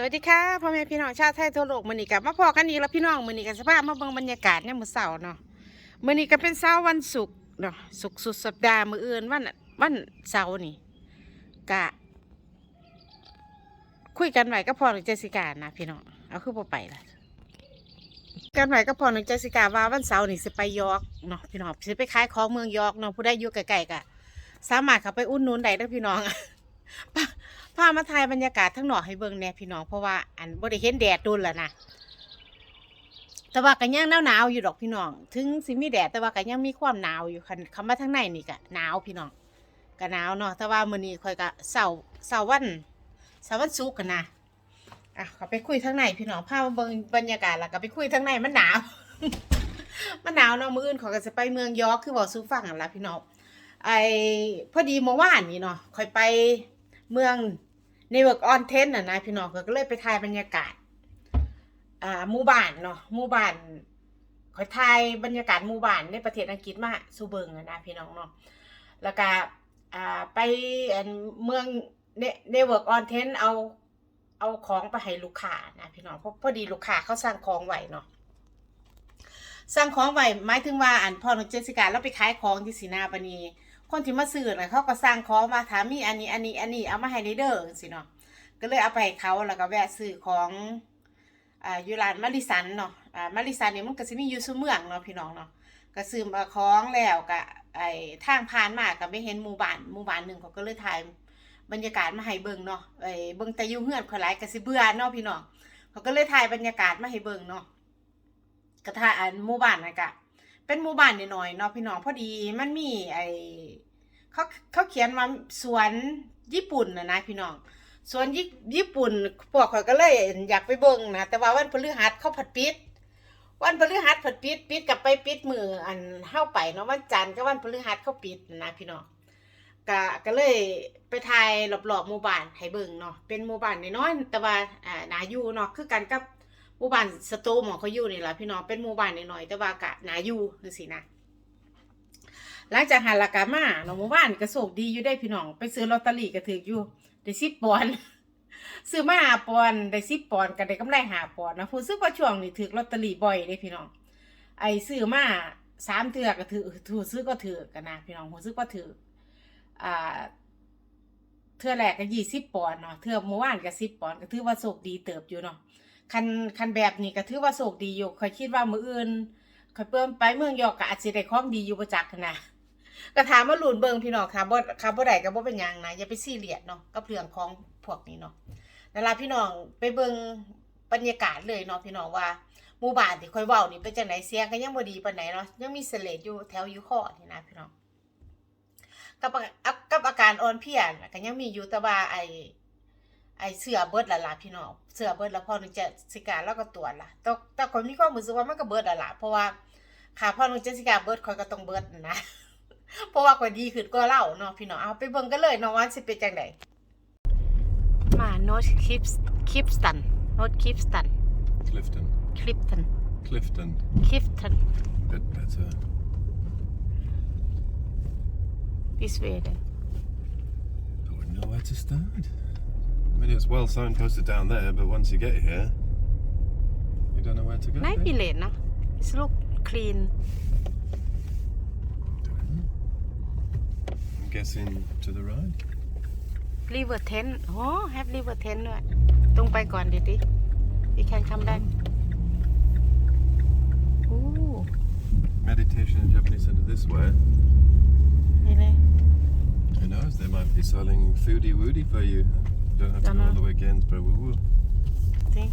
สวัสดีค่ะพ่อแม่พี่น้องชาวไทยทั่วโลกมือนี้กับมาพอกันอีกแล้วพี่น้องมือนี้กับสภาพมาเบิ่งบรรยากาศเนี่ยมือเสาร์เนาะมือนี้ก็เป็นเสาร์วันศุกร์เนาะศุกร์สุดสัปดาห์มืออื่นวันวันเสาร์นี่กะ คุยกันไว้ก็พอหนึ่งเจสิกานะพี่น้องเอาคือบ่ไปละกันไว้ก็พอหนึ่งเจสิกาว่าวันเสาร์นี่สิไปยอร์กเนาะพี่น้องสิไปขายของเมืองยอร์กเนาะผู้ใดอยู่ไกลๆกะสามารถเข้าไปอุ่นนุนได้เด้อพี่น้อง พามาถ่ายบรรยากาศทั้งหนอกให้เบิ่งแน่พี่น้องเพราะว่าอันบ่ได้เห็นแดดโดนแล้วนะแต่ว่าก็ยังหนาวๆอยู่ดอกพี่น้อง ถึงสิมีแดดแต่ว่าก็ยังมีความหนาวอยู่คันคำว่าทั้งในนี่ก็หนาวพี่น้องก็หนาวเนาะแต่ว่ามื้อนี้ค่อยก็เสาร์เสาร์วันเสาร์วันศุกกันนะอะขาไปคุยทั้งในพี่น้องพามาเบิ่งบรรยากาศแล้วก็ไปคุยทั้งในมันหนาว มันหนาวเนาะมื้ออื่นขาก็จะไปเมืองยอร์กคือบอกสู้ฟังนั่นละพี่น้องไอ้พอดีเมื่อวานนี้เนาะค่อยไป เมืองในเวิร์กออนเทนน่ะนะพี่น้องก็เลยไปถ่ายบรรยากาศ อ่าหมู่บ้านเนาะหมู่บ้านคอยถ่ายบรรยากาศหมู่บ้านในประเทศอังกฤษมาสูเบิงนะพี่น้องเนาะแล้วก็อ่าไปเมืองในในเวิร์กออนเทนเอาเอาของไปให้ลูกค้านะพี่น้องเพราะพอดีลูกค้าเขาสั่งของไหวเนาะสั่งของไหวหมายถึงว่าอันพ่อหนูเจสสิกาเราไปขายของที่สีนาปนี คนที่มาซื้อน่ะเขาก็สั่งของมาถามมีอันนี้อันนี้อันนี้เอามาให้ในเด้อสิเนาะก็เลยเอาไปให้เขาแล้วก็แวะซื้อของอ่ายูรานมาริสันเนาะอ่ามาริสันเนี่ยมันก็สิมีอยู่ซุเมืองเนาะพี่น้องเนาะก็ซื้อมาของแล้วก็ไอ้ทางผ่านมาก็ไม่เห็นหมู่บ้านหมู่บ้านหนึ่งเขาก็เลยถ่ายบรรยากาศมาให้เบิ่งเนาะไอ้เบิ่งแต่ยู่เฮือนเขาหลายก็สิเบื่อเนาะพี่น้องเขาก็เลยถ่ายบรรยากาศมาให้เบิ่งเนาะก็ถ่ายอันหมู่บ้านนะก็ เป็นหมู่บ้านน้อยๆเนาะพี่น้องพอดีมันมีไอเขาเขาเขียนว่าสวนญี่ปุ่นนะนะพี่น้องสวนญี่ญี่ปุ่นพวกเข่อยก็เลยอยากไปเบิ่งนะแต่ว่าวันพฤหัสเขาผัดปิด วันพฤหัสผัดปิดปิดกลับไปปิดมืออันเข้าไปเนาะวันจันทร์ก็วันพฤหัสเขาปิดนะพี่น้องก็ก็เลยไปถ่ายรอบๆหมู่บ้านให้เบิ่งเนาะเป็นหมู่บ้านน้อยๆแต่ว่าอ่านาอยู่เนาะคือกันกับ หมู่บ้านสโตหมองเขาอยู่นี่แหละพี่น้องเป็นหมู่บ้านน้อยๆแต่ว่ากะหนาอยู่คือสินะหลังจากหันหลักกามาเนาะหมู่บ้านก็โชคดีอยู่ได้พี่น้อง ไปซื้อลอตเตอรี่ก็ถืออยู่ได้สิบปอนซื้อมาหาปอนได้สิบปอนก็ได้กำไรหาปอนนะผู้ซื้อว่าช่วงนี้ถือลอตเตอรี่บ่อยเด้พี่น้อง ไอ้ซื้อมาสามเทือก็ถือถือซื้อก็ถือกันนะพี่น้องผู้ซื้อก็ถืออ่าเทือแรกก็ยี่สิบปอนเนาะเทื่อเมื่อวานก็สิบปอนก็ถือว่าโชคดีเติบอยู่เนาะ คันคันแบบนี้ก็ถือว่าโชคดีอยู่คอยคิดว่ามืออื่นคอยเพิ่มไปเมืองยอกก็อาจสิได้ของดีอยู่ประจักษ์นะก็ถามมาหลุนเบิงพี่น้องค่ะบ่ค่ะบ่ได้ก็บ่เป็นหยังนะอย่าไปซีเรียสเนาะกับเรื่องของพวกนี้เนาะนั่นล่ะพี่น้องไปเบิงบรรยากาศเลยเนาะพี่น้องว่าหมู่บ้านที่คอยเว้านี่เป็นจังไดเสียงก็ยังบ่ดีปานไหนเนาะยังมีเสลดอยู่แถวอยู่คอนี่นะพี่น้องกับอากับอาการอ่อนเพลียนก็ยังมีอยู่แต่ว่าไอ ไอเสือเบิดละล่ะพี่น้องเสือเบิดละพอหนึงจะสิกาแล้วก็ตรวจละแต่แต่คนมีความรู้สึกว่ามันก็เบิดละล่ะเพราะว่าขาพ่อหนึงเจสิกาเบิดคอยก็ต้องเบิดนะเพราะว่าคนดีขึ้นก็เล่าเนาะพี่น้องเอาไปเบิ่งกันเลยเนาะว่าสิเป็นจังไดมาโนตคลิปคลิปสตันโนตคลิปสตัน Clifton. คลิปตัน Clifton. คลิปตัน Bit better. this way then I wouldn't know where to start. I mean, it's well signposted down there, but once you get here, you don't know where to go. นาย do พิ you? เลนเนาะ it look clean I'm guessing to the right. river ten โอ้ have river ten ด้วยตรงไปก่อนดิดิ we can come back โอ้ Meditation and Japanese Center this way. นี่เลย Who knows? They might be selling foodie woody for you. You don't have to go all the way against Woo Woo. จริง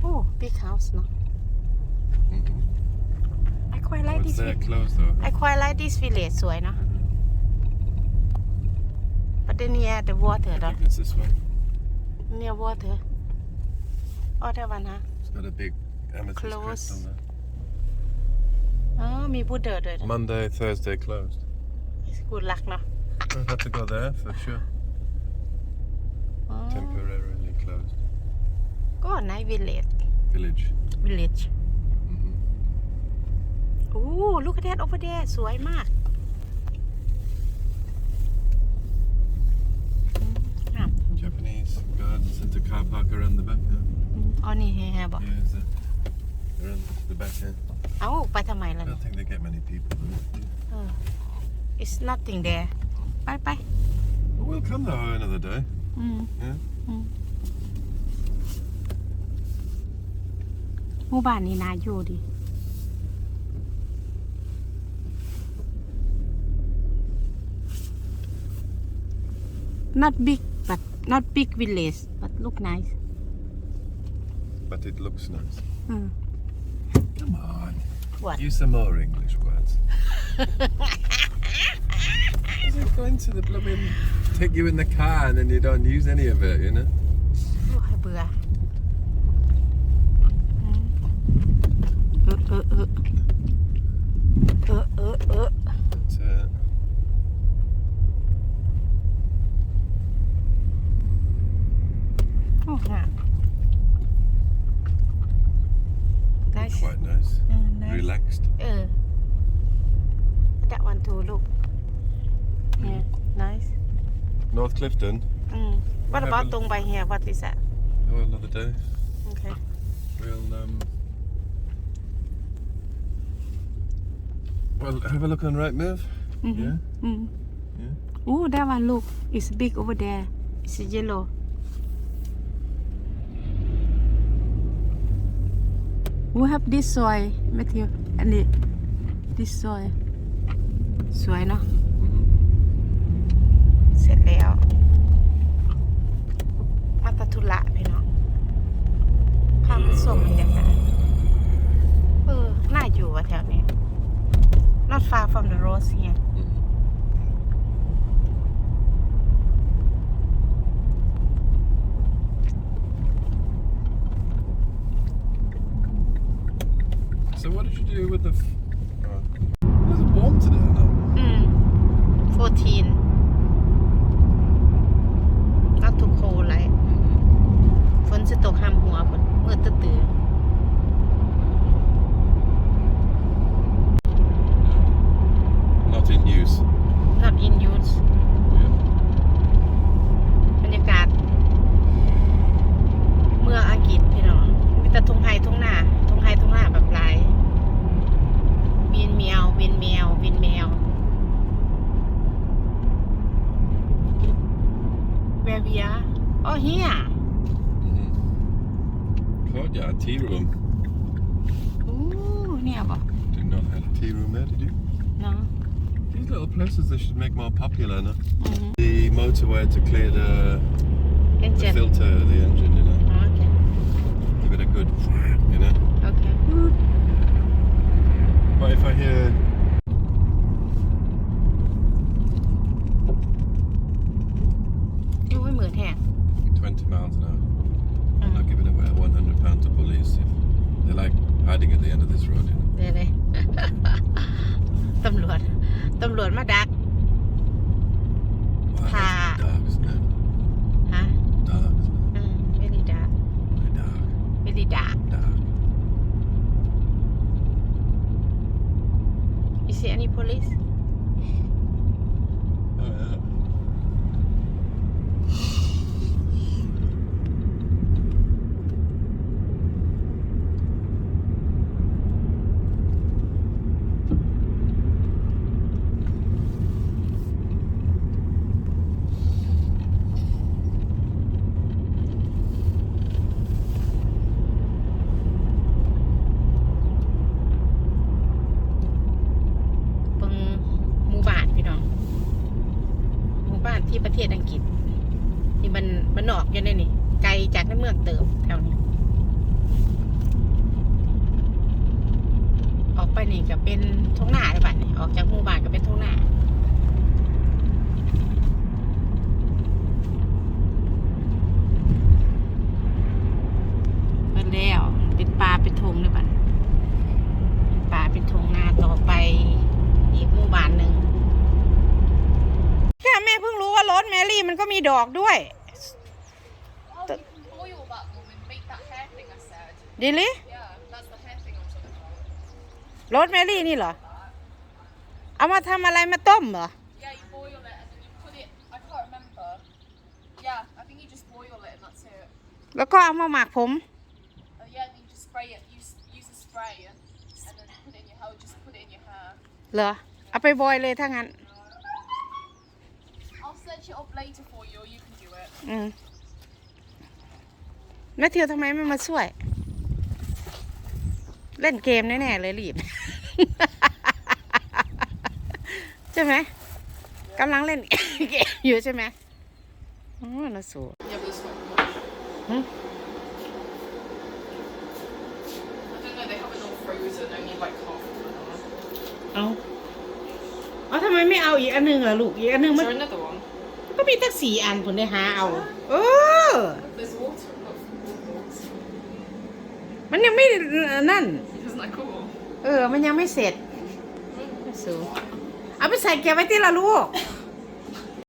โอ้ big house เนาะ Mm-hmm. I quite like What's this there vi- closed though? I quite like this village สวยเนาะ but then near the water I ดอ think it's this one. near water อ๋อได้วันฮะ It's got a big amethyst Close. crystal there. อ๋อมีบูเดอร์ด้วย Monday, Thursday closed. กูรักเนาะ I'll have to go there for sure. อ๋อ Temporarily closed. ก็ใน village Village. village hmm โอ้ look at that over there สวยมากอืมงาม Japanese gardens into Kai the back here. อ๋อนี่แฮๆบอก Yeah, is it? Around the back here. เอ้าไปทำไมล่ะ I เนี่ย don't think they get many people. do they? เออ it's nothing there ไปไป But we'll come though another day. อืม Yeah. หมู่บ้านนี้นาอยู่ดิ not big but not big village but look nice But it looks nice. อืม Come on. What? Use some more English words. Is it going to the blooming take you in the car and then you don't use any of it, you know? โอ้ยเบื่ออืมเออเออเออเออเออเออ That's it. โอ้งาม nice Quite nice. เออ nice Relaxed. เออ that one too look yeah nice North Clifton. อืม what about ตรงไป here what is that Oh, another day. okay We'll um. Well, have a look on right move. Mhm. Yeah. อืม Yeah. Oh, that one look is big over there. It's yellow. We have this soy, Matthew. อันนี้ this soy สวยเนาะเส ร็จแล้ว มาตทุระพี่น้องพามาส่งบรรยากาศเออ น่าอยู่ว่ะแถวนี้ not far from the road here So what did you do with the? F- oh. Is it warm today or not? อืม fourteen not too cold ไรฝนจะตกห้ามหัวฝนมืดตื้อ Not in use. ๆ not in use Yeah. บรรยากาศ เมืองอัง กฤษพี่น้องมีแต่ทงไฮทงหน้าทงไฮทงหน้าแบบลายวินเมียววินเมียววินเมียว where we are oh here Mm-hmm. Courtyard tea room. อู้เนี่ยบอก Did not have a tea room there, did you? เนาะ These little places they should make more popular, no? อือฮึ The motorway to clear the, the engine filter, the engine, you know. อ๋อโอเค Give it a good, you know. โอเค But if I hear ยังไม่เหมือนแห้ง 20 miles an hour, I'm not giving away 100 pounds to police. If they're like hiding at the end of this road, you know. เดี๋ยวเลย ตำรวจ ตำรวจมาดัก Wow, Ha. that's dark, isn't it? dark Dark. Uh-huh. you see any police อยู่ในนี่ไกลจากในเมืองเติมแถวนี้ ออกไปนี่ก็เป็นทุ่งนาเลยบ้านนี่ออกจากหมู่บ้านก็เป็นทุ่งนาเป็นแล้วเป็นปลาเป็นทงเลยบ้านเป็นปลาเป็นทงนาต่อไปอีกหมู่บ้านหนึ่งค่ะแม่เพิ่งรู้ว่ารถแมรี่มันก็มีดอกด้วย Oh, you can boil that one and make that hair thing I said. ดิลิ Yeah, that's the hair thing I was talking about. รถแมรี่นี่เหรอ เอามาทำอะไรมาต้มเหรอ Yeah, you boil it and then you put it. I can't remember. Yeah, I think you just boil it and that's it. แล้วก็เอามาหมักผม Oh yeah, you just spray it. Use use a spray and then put it in your hair. Just put it in your hair. เหรอ เอาไปบอยเลยถ้างั้น I'll search it up later for you, or you can do it. อืมแม่เทียวทำไมไม่มาช่วย เล่นเกมแน่ๆเลยรีบ ใช่ไหมกำลังเล่นเกมอยู่ใช่ไหมอ๋อน่าสู Yeah, but it's not much. Hmm? I don't know. They have it all frozen. Only like half of them. เอาเอาทำไมไม่เอาอีกอันหนึงอะลูก อีกอันหนึง Is มัน there another one? ก็มีตั้งสี่อันผมได้หาเอา เออ มันยังไม่นั่น Isn't that cool? เออ มันยังไม่เสร็จสูเอาไปใส่เก็บไว้ที่ละลูก Oh,